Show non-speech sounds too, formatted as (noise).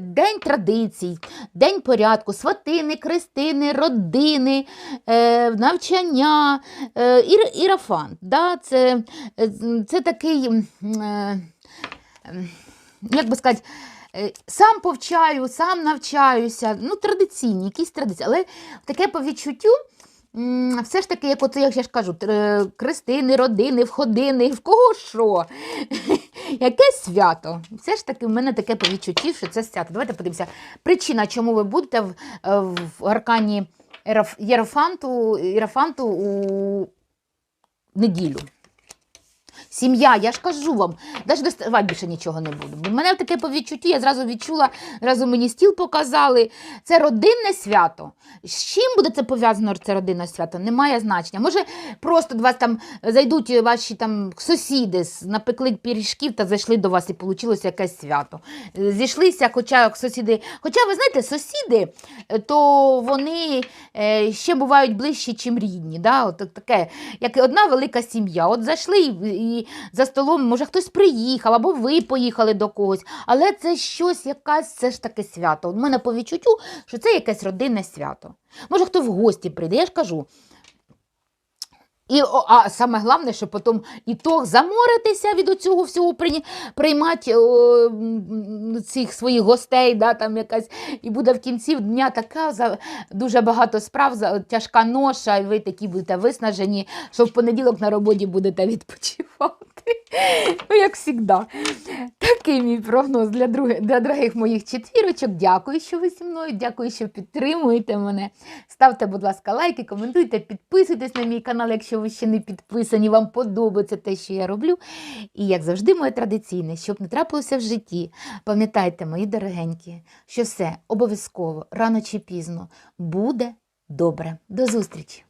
день традицій, день порядку, сватини, крестини, родини, е, навчання, е, ір, ірафант. Да? Це, е, це такий, як би сказати, сам повчаю, сам навчаюся. Ну, традиційні, якісь традиції. Але таке по відчуттю. Все ж таки, як от я ж кажу, крестини, родини, входини, в кого що? Яке свято? Все ж таки, в мене таке повідчуттів, що це свято. Давайте подивимося. Причина, чому ви будете в, е, в аркані Єрофанту, у неділю. Сім'я, я ж кажу вам, навіть доставати більше нічого не буду. В мене таке по відчуттю, я зразу відчула, зразу мені стіл показали. Це родинне свято. З чим буде це пов'язано, це родинне свято? Немає значення. Може, просто до вас там зайдуть ваші там сусіди, напекли пиріжків та зайшли до вас і вийшло якесь свято. Зійшлися, хоча сусіди. Хоча, ви знаєте, сусіди, е, то вони е, ще бувають ближчі, чим рідні. Да? От таке, як одна велика сім'я. От зайшли і, за столом, може, хтось приїхав, або ви поїхали до когось. Але це щось, якась все ж таке свято. У мене по відчуттю, що це якесь родинне свято. Може, хто в гості прийде, я ж кажу. І, а саме головне, що потім ітог заморитися від цього всього приймати о, цих своїх гостей, да, там якась, і буде в кінці дня така за, дуже багато справ, за, тяжка ноша, і ви такі будете виснажені, що в понеділок на роботі будете (laughs) відпочивати. Ну, як завжди. Такий мій прогноз для, друг... для дорогих моїх четвірочок. Дякую, що ви зі мною, дякую, що підтримуєте мене. Ставте, будь ласка, лайки, коментуйте, підписуйтесь на мій канал, якщо ви ще не підписані, вам подобається те, що я роблю. І, як завжди, моє традиційне, щоб не трапилося в житті, пам'ятайте, мої дорогенькі, що все обов'язково, рано чи пізно, буде добре. До зустрічі!